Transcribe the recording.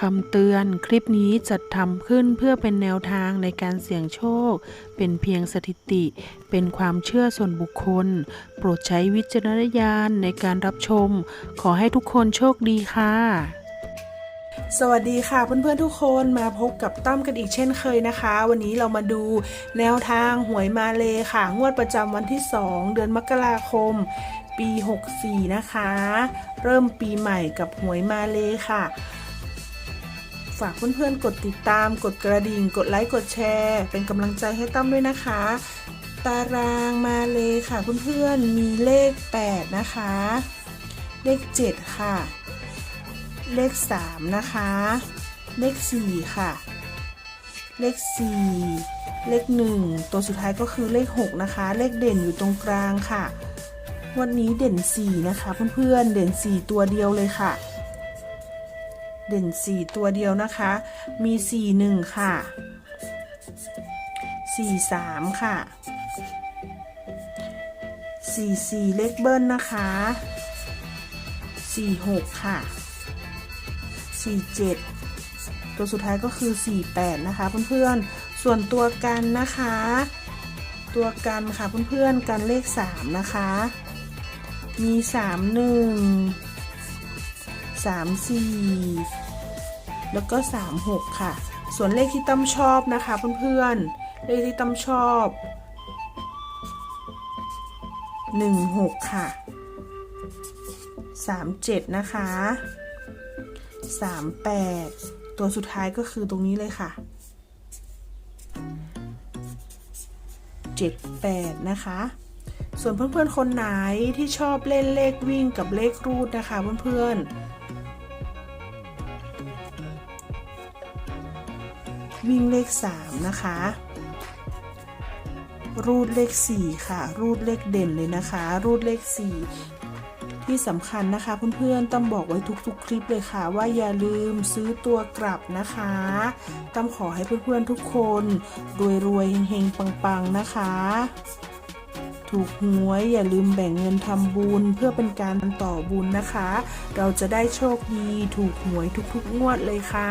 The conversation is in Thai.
คำเตือนคลิปนี้จัดทำขึ้นเพื่อเป็นแนวทางในการเสี่ยงโชค เป็นเพียงสถิติ เป็นความเชื่อส่วนบุคคล โปรดใช้วิจารณญาณในการรับชม ขอให้ทุกคนโชคดีค่ะ สวัสดีค่ะเพื่อนๆทุกคนมาพบกับตั้มกันอีกเช่นเคยนะคะ วันนี้เรามาดูแนวทางหวยมาเลค่ะ งวดประจำวันที่ 2 เดือนมกราคมปี 64 นะคะ เริ่มปีใหม่กับหวยมาเลค่ะ ฝากเพื่อนๆ กดติดตาม กดกระดิ่ง กดไลค์กดแชร์ เป็นกำลังใจให้ตั้มด้วยนะคะ ตารางมาเลยค่ะเพื่อนๆมีเลข 8 นะคะ เลข 7 ค่ะ เลข 3 นะคะ เลข 4 ค่ะ เลข 4 เลข 1 ตัวสุดท้ายก็คือเลข 6 นะคะ เลขเด่นอยู่ตรงกลางค่ะ วันนี้เด่น 4 นะคะ เพื่อนๆเด่น 4 ตัวเดียวเลยค่ะ เด่น 4 ตัวเดียวนะคะ มี 4 1 ค่ะ 4 3 ค่ะ 4 4 เลขเบิ้ลนะคะ 4 6 ค่ะ 47 ตัวสุดท้ายก็คือ 48 นะคะเพื่อนๆ ส่วนตัวกันนะคะ ตัวกันค่ะเพื่อนๆ กันเลข 3 นะคะ มี 3 4 แล้วก็ 36 ค่ะ ส่วนเลขที่ตั้มชอบนะคะเพื่อนๆ เลขที่ตั้มชอบ 16 ค่ะ 37 นะคะ 38 ตัวสุดท้ายก็คือตรงนี้เลยค่ะ 78 นะคะส่วนเพื่อนๆ คนไหนที่ชอบเล่นเลขวิ่งกับเลขรูดนะคะเพื่อนๆ วิ่งเลข 3 นะคะ รูดเลข 4 ค่ะ รูดเลขเด่นเลยนะคะ รูดเลข 4 ที่สำคัญนะคะเพื่อนๆต้องบอกไว้ทุกๆ คลิปเลยค่ะ ว่าอย่าลืมซื้อตัวกลับนะคะต้องขอให้เพื่อนๆทุกคนรวยๆเฮงๆปังๆนะคะ ถูกหวยอย่าลืมแบ่งเงินทำบุญเพื่อเป็นการต่อบุญนะคะ เราจะได้โชคดีถูกหวยทุกๆงวดเลยค่ะ